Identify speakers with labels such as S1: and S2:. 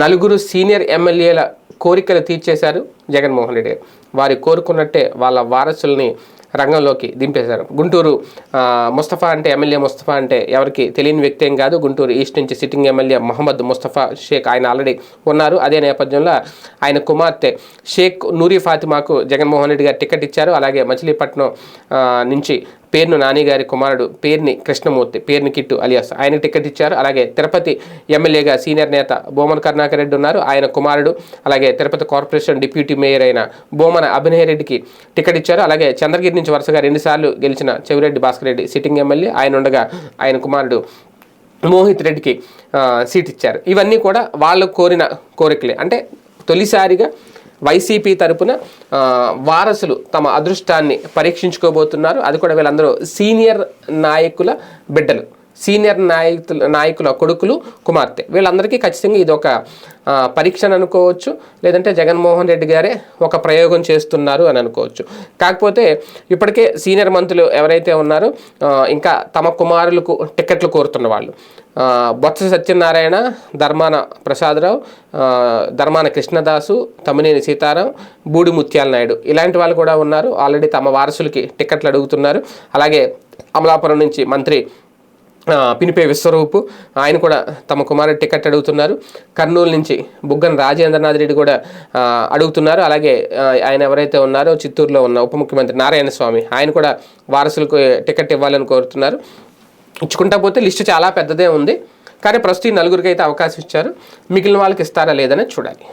S1: నలుగురు సీనియర్ ఎమ్మెల్యేల కోరికలు తీర్చేశారు జగన్మోహన్ రెడ్డి. వారు వారి కోరుకున్నట్టే వాళ్ళ వారసుల్ని రంగంలోకి దింపేశారు. గుంటూరు ముస్తఫా అంటే ఎమ్మెల్యే ముస్తఫా అంటే ఎవరికి తెలియని వ్యక్తి ఏం కాదు. గుంటూరు ఈస్ట్ నుంచి సిట్టింగ్ ఎమ్మెల్యే మహమ్మద్ ముస్తఫా షేక్ ఆయన ఆల్రెడీ ఉన్నారు. అదే నేపథ్యంలో ఆయన కుమార్తె షేక్ నూరి ఫాతిమాకు జగన్మోహన్ రెడ్డి గారు టికెట్ ఇచ్చారు. అలాగే మచిలీపట్నం నుంచి పేర్ను నాని గారి కుమారుడు పేర్ని కృష్ణమూర్తి పేర్ని కిట్టు అలియాస్. ఆయన టికెట్ ఇచ్చారు. అలాగే తిరుపతి ఎమ్మెల్యేగా సీనియర్ నేత బోమన కరుణాకర్ రెడ్డి ఉన్నారు. ఆయన కుమారుడు అలాగే తిరుపతి కార్పొరేషన్ డిప్యూటీ మేయర్ అయిన బోమన అభినయ రెడ్డికి టికెట్ ఇచ్చారు. అలాగే చంద్రగిరి నుంచి వరుసగా రెండుసార్లు గెలిచిన చెవిరెడ్డి భాస్కర్ రెడ్డి సిట్టింగ్ ఎమ్మెల్యే. ఆయన ఉండగా ఆయన కుమారుడు మోహిత్ రెడ్డికి సీట్ ఇచ్చారు. ఇవన్నీ కూడా వాళ్ళు కోరిన కోరికలే. అంటే తొలిసారిగా వైసీపీ తరపున వారసులు తమ అదృష్టాన్ని పరీక్షించుకోబోతున్నారు. అది కూడా వీళ్ళందరూ సీనియర్ నాయకుల బిడ్డలు. సీనియర్ నాయకుల నాయకుల కొడుకులు కుమార్తె. వీళ్ళందరికీ ఖచ్చితంగా ఇది ఒక పరీక్ష అని అనుకోవచ్చు. లేదంటే జగన్మోహన్ రెడ్డి గారే ఒక ప్రయోగం చేస్తున్నారు అని అనుకోవచ్చు. కాకపోతే ఇప్పటికే సీనియర్ మంత్రులు ఎవరైతే ఉన్నారో ఇంకా తమ కుమారులకు టికెట్లు కోరుతున్న వాళ్ళు. బొత్స సత్యనారాయణ ధర్మాన ప్రసాదరావు ధర్మాన కృష్ణదాసు తమ్మినేని సీతారాం బూడి ముత్యాల నాయుడు. ఇలాంటి వాళ్ళు కూడా ఉన్నారు. ఆల్రెడీ తమ వారసులకి టికెట్లు అడుగుతున్నారు. అలాగే అమలాపురం నుంచి మంత్రి పినిపే విశ్వరూపు ఆయన కూడా తమ కుమారుడు టికెట్ అడుగుతున్నారు. కర్నూలు నుంచి బుగ్గన రాజేంద్రనాథ్ రెడ్డి కూడా అడుగుతున్నారు. అలాగే ఆయన ఎవరైతే ఉన్నారో చిత్తూరులో ఉన్న ఉప ముఖ్యమంత్రి నారాయణ స్వామి ఆయన కూడా వారసులకు టికెట్ ఇవ్వాలని కోరుతున్నారు. ఇచ్చుకుంటా పోతే లిస్టు చాలా పెద్దదే ఉంది. కానీ ప్రస్తుతం ఈ నలుగురికి అయితే అవకాశం ఇచ్చారు. మిగిలిన వాళ్ళకి ఇస్తారా లేదనే చూడాలి.